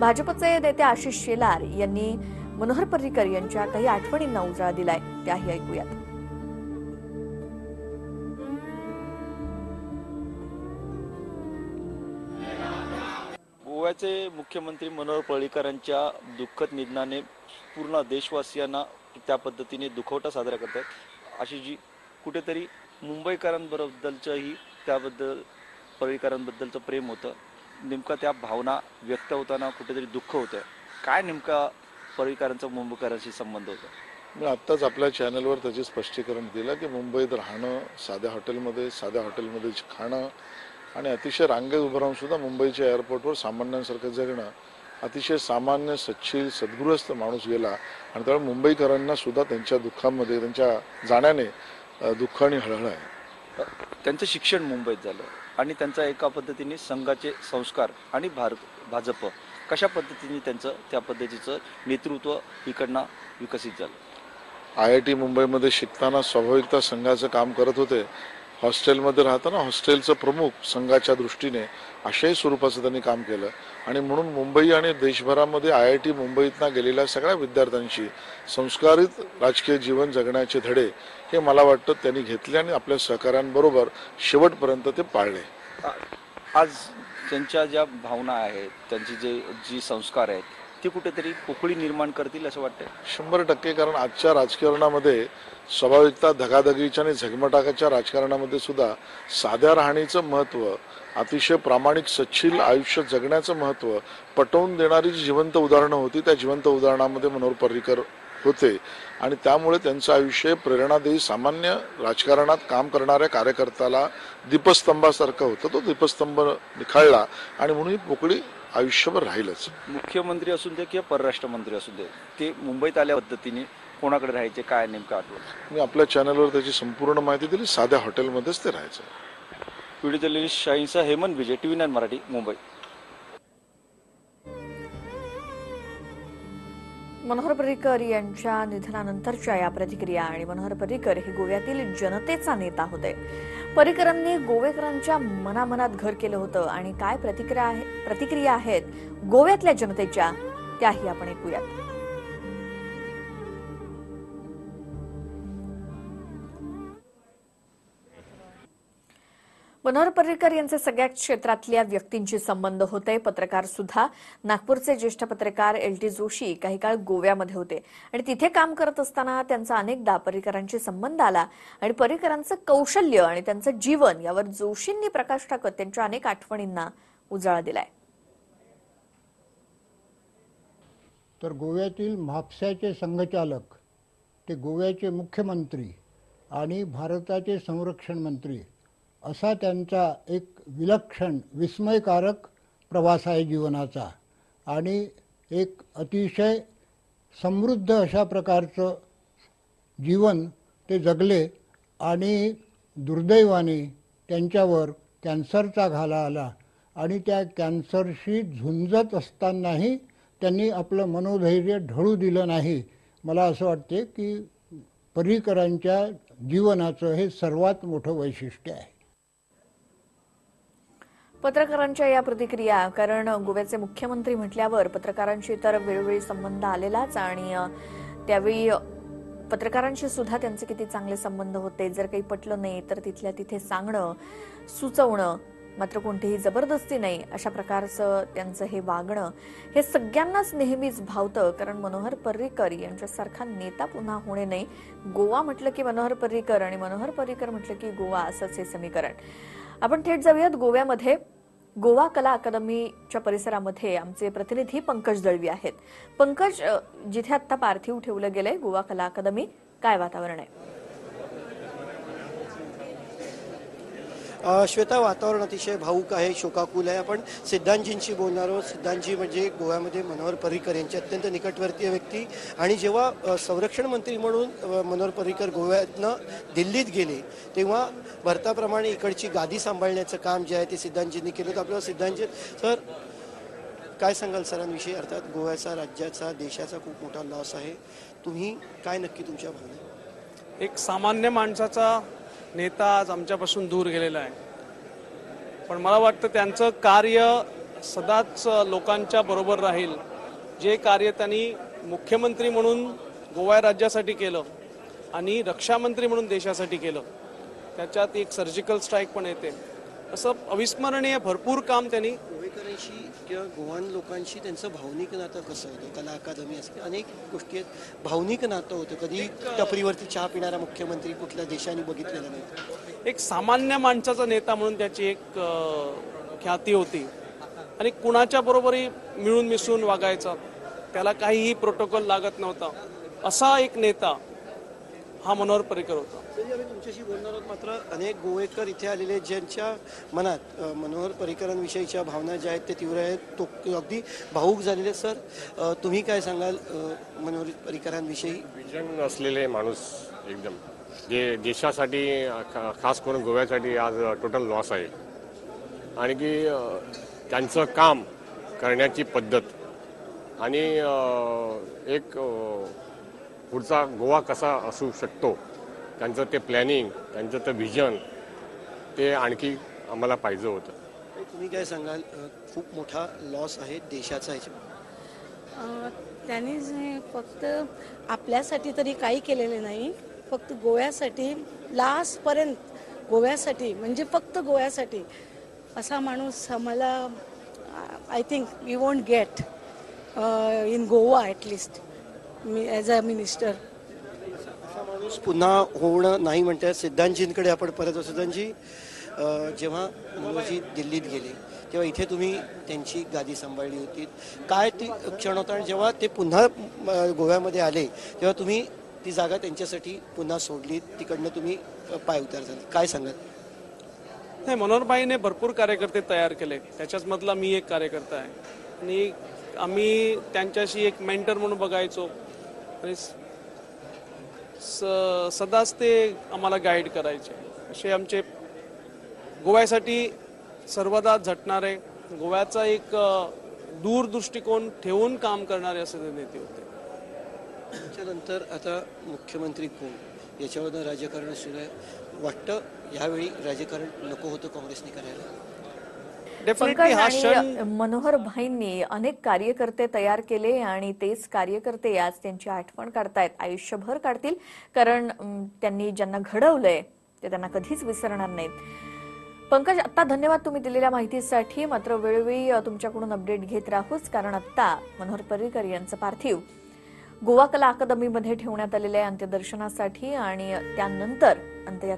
भाजपचे नेते आशिष शेलार यांनी मनोहर पर्रिकर यांच्या काही आठवणींना उजाळा दिलाय. त्याही ऐकूयात. गोव्याचे मुख्यमंत्री मनोहर पर्रिकरांच्या दुःखद निधनाने पूर्ण देशवासियांना त्या पद्धतीने दुखवटा साजरा करतात अशी जी कुठेतरी मुंबईकरांबद्दलचंही त्याबद्दल पर्रिकरांबद्दलचं प्रेम होतं. नेमका त्या भावना व्यक्त होताना कुठेतरी दुःख होतं काय नेमका पर्रिकरांचा मुंबईकरांशी संबंध होता? मी आत्ताच आपल्या चॅनलवर त्याचे स्पष्टीकरण दिलं की मुंबईत राहणं साध्या हॉटेलमध्ये साध्या हॉटेलमध्ये खाणं आणि अतिशय रांगेत उभं राहून सुद्धा मुंबईच्या एअरपोर्टवर सामान्यांसारखं जगणं अतिशय सामान्य सच्छील सद्गृहस्थ माणूस गेला आणि त्यामुळे मुंबईकरांना सुद्धा त्यांच्या दुःखामध्ये त्यांच्या जाण्याने दुःख आणि हळहळ आहे. त्यांचं शिक्षण मुंबईत झालं. आणि त्यांचा एका पद्धतीने संघाचे संस्कार आणि भार भाजप कशा पद्धतीने त्यांचं त्या पद्धतीचं नेतृत्व इकडनं विकसित झालं? आय आय टी मुंबईमध्ये शिकताना स्वाभाविकता संघाचं काम करत होते. हॉस्टेलमध्ये राहताना हॉस्टेलचं प्रमुख संघाच्या दृष्टीने अशाही स्वरूपाचं त्यांनी काम केलं. आणि म्हणून मुंबई आणि देशभरामध्ये आय आय टी मुंबईतनं गेलेल्या सगळ्या विद्यार्थ्यांशी संस्कारित राजकीय जीवन जगण्याचे धडे हे मला वाटतं त्यांनी घेतले आणि आपल्या सहकाऱ्यांबरोबर शेवटपर्यंत ते पाळले. आज त्यांच्या ज्या भावना आहेत त्यांची जे जी संस्कार आहेत ती कुठेतरी पोकळी निर्माण करतील असं वाटतंय. शंभर टक्के कारण आजच्या राजकारणामध्ये स्वाभाविकता धगाधगीच्या आणि झगमटाकाच्या राजकारणामध्ये सुद्धा साध्या राहणीचं महत्त्व अतिशय प्रामाणिक सच्छील आयुष्य जगण्याचं महत्त्व पटवून देणारी जी जिवंत उदाहरणं होती त्या जिवंत उदाहरणामध्ये मनोहर पर्रिकर होते. आणि त्यामुळे त्यांचं आयुष्य प्रेरणादायी सामान्य राजकारणात काम करणाऱ्या कार्यकर्त्याला दीपस्तंभासारखं होतं. तो दीपस्तंभ निखाळला आणि म्हणून ही पोकळी आयुष्यभर राहीलच. मुख्यमंत्री असू दे किंवा परराष्ट्र मंत्री असू दे ते मुंबईत आल्या पद्धतीने कोणाकडे राहायचे काय नेमकं आठवण? मी आपल्या चॅनलवर त्याची संपूर्ण माहिती दिली. साध्या हॉटेलमध्येच ते राहायचं. व्हिडिओ जर्नलिस्ट शाहीनचा हेमंत विजय टीव्ही नाईन मराठी मुंबई. मनोहर पर्रिकर यांच्या निधनानंतरच्या या प्रतिक्रिया आणि मनोहर पर्रिकर हे गोव्यातील जनतेचा नेता होते. पर्रिकरांनी गोवेकरांच्या मनामनात घर केलं होतं आणि काय प्रतिक्रिया आहे प्रतिक्रिया आहेत गोव्यातल्या जनतेच्या त्याही आपण ऐकूयात. मनोहर पर्रिकर यांचे सगळ्या क्षेत्रातल्या व्यक्तींशी संबंध होते. पत्रकार सुद्धा. नागपूरचे ज्येष्ठ पत्रकार एल टी जोशी काही काळ गोव्यामध्ये होते. आणि तिथे काम करत असताना त्यांचा अनेकदा पर्रिकरांशी संबंध आला. आणि पर्रिकरांचं कौशल्य आणि त्यांचं जीवन यावर जोशींनी प्रकाश टाकत त्यांच्या अनेक आठवणींना उजाळा दिलाय. तर गोव्यातील म्हापसाचे संघचालक ते गोव्याचे मुख्यमंत्री आणि भारताचे संरक्षण मंत्री असा त्यांचा एक विलक्षण विस्मयकारक प्रवास आहे जीवनाचा. आणि एक अतिशय समृद्ध अशा प्रकारचं जीवन ते जगले आणि दुर्दैवाने त्यांच्यावर कॅन्सरचा घाला आला. आणि त्या कॅन्सरशी झुंजत असतानाही त्यांनी आपलं मनोधैर्य ढळू दिलं नाही. मला असं वाटते की पर्रिकरांच्या जीवनाचं हे सर्वात मोठं वैशिष्ट्य आहे. पत्रकारांच्या या प्रतिक्रिया कारण गोव्याचे मुख्यमंत्री म्हटल्यावर पत्रकारांशी तर वेळोवेळी संबंध आलेलाच आणि त्यावेळी पत्रकारांशी सुद्धा त्यांचे किती चांगले संबंध होते जर काही पटलं नाही तर तिथल्या तिथे सांगणं सुचवणं मात्र कोणतीही जबरदस्ती नाही अशा प्रकारचं त्यांचं हे वागणं हे सगळ्यांनाच नेहमीच भावतं. कारण मनोहर पर्रिकर यांच्यासारखा नेता पुन्हा होणे नाही. गोवा म्हटलं की मनोहर पर्रिकर आणि मनोहर पर्रिकर म्हटलं की गोवा असंच हे समीकरण. आपण थेट जाऊयात गोव्यामध्ये. गोवा कला अकादमीच्या परिसरामध्ये आमचे प्रतिनिधी पंकज दळवी आहेत. पंकज जिथे आता पार्थिव ठेवलं गेलंय गोवा कला अकादमी काय वातावरण आहे? श्वेता वातावरण अतिशय भाऊक आहे शोकाकुल आहे. आपण सिद्धांतजींशी बोलणार आहोत. सिद्धांतजी म्हणजे गोव्यामध्ये मनोहर पर्रिकर यांचे अत्यंत निकटवर्तीय व्यक्ती. आणि जेव्हा संरक्षण मंत्री म्हणून मनोहर पर्रिकर गोव्यातनं दिल्लीत गेले तेव्हा भारताप्रमाणे इकडची गादी सांभाळण्याचं काम जे आहे ते सिद्धांतजींनी केलं तर आपल्याला सिद्धांतजी सर काय सांगाल सरांविषयी? अर्थात गोव्याचा राज्याचा देशाचा खूप मोठा लॉस आहे. तुम्ही काय नक्की तुमच्या भावना? एक सामान्य माणसाचा नेता आज आमच्यापासून दूर गेलेला आहे. पण मला वाटतं त्यांचं कार्य सदाच लोकांच्या बरोबर राहील. जे कार्य त्यांनी मुख्यमंत्री म्हणून गोवा राज्यासाठी केलं आणि रक्षामंत्री म्हणून देशासाठी केलं त्याच्यात एक सर्जिकल स्ट्राईक पण येते. असं अविस्मरणीय भरपूर काम त्यांनी गोवेकरांशी किंवा गोवान लोकांशी त्यांचं भावनिक नातं कसं होतं? कला अकादमी असते अनेक गोष्टी आहेत. भावनिक नातं होतं. कधी टपरीवरती चहा पिणारा मुख्यमंत्री कुठल्या देशाने बघितलेला नाही? एक सामान्य माणसाचा नेता म्हणून त्याची एक ख्याती होती. आणि कुणाच्या बरोबरही मिळून मिसळून वागायचा त्याला काहीही प्रोटोकॉल लागत नव्हता. असा एक नेता हा मनोहर पर्रिकर होता. तरी आम्ही तुमच्याशी बोलणार आहोत मात्र अनेक गोवेकर इथे आलेले आहेत, ज्यांच्या मनात मनोहर पर्रिकरांविषयीच्या भावना ज्या आहेत ते तीव्र आहेत. तो अगदी भाऊक झालेले. सर. तुम्ही काय सांगाल मनोहर पर्रिकरांविषयी विजन असलेले माणूस एकदम. जे देशासाठी खा- खास करून गोव्यासाठी आज टोटल लॉस आहे. आणि की त्यांचं काम करण्याची पद्धत. आणि एक पुढचा गोवा कसा असू शकतो? त्यांचं ते प्लॅनिंग त्यांचं ते व्हिजन ते आणखी आम्हाला पाहिजे होतं. तुम्ही काय सांगाल? खूप मोठा लॉस आहे देशाचा ह्याच्या त्यांनी जे फक्त आपल्यासाठी तरी काही केलेले नाही फक्त गोव्यासाठी लास्टपर्यंत गोव्यासाठी म्हणजे फक्त गोव्यासाठी असा माणूस आम्हाला I think we want get in Goa at least me as a minister माणूस पुन्हा होणं नाही म्हणतात सिद्धांतजींकडे आपण परत सिद्धांतजी जेव्हा मनोजी दिल्लीत गेले तेव्हा इथे तुम्ही त्यांची गादी सांभाळली होती. काय ती क्षण होता? आणि जेव्हा ते पुन्हा गोव्यामध्ये आले तेव्हा तुम्ही ती जागा त्यांच्यासाठी पुन्हा सोडली. तिकडनं तुम्ही पाय उतार झाले काय सांगाल? नाही मनोहरभाईने भरपूर कार्यकर्ते तयार केले. त्याच्याच मधला मी एक कार्यकर्ता आहे. आणि आम्ही त्यांच्याशी एक मेंटर म्हणून बघायचो. आणि स- सदाच ते आम्हाला गाईड करायचे. असे आमचे गोव्यासाठी सर्वदा झटणारे गोव्याचा एक दूरदृष्टिकोन दूर दृष्टिकोन ठेवून काम करणारे असे ते नेते होते. त्याच्यानंतर आता मुख्यमंत्री कोण? याच्यावरनं राजकारण सुरू आहे वाटतं यावेळी राजकारण नको होतं काँग्रेसने करायला? डेफिनेटली हा क्षण मनोहर भाईंनी अनेक कार्यकर्ते तयार केले आणि तेच कार्यकर्ते आज त्यांची आठवण काढतायत. आयुष्यभर काढतील कारण त्यांनी ज्यांना घडवलंय ते त्यांना कधीच विसरणार नाहीत. पंकज आता धन्यवाद तुम्ही दिलेल्या माहितीसाठी. मात्र वेळोवेळी तुमच्याकडून अपडेट घेत राहूच कारण आता मनोहर पर्रिकर यांचं पार्थिव गोवा कला अकादमीमध्ये ठेवण्यात आलेले आहे अंत्यदर्शनासाठी आणि त्यानंतर अंत्ययात्रा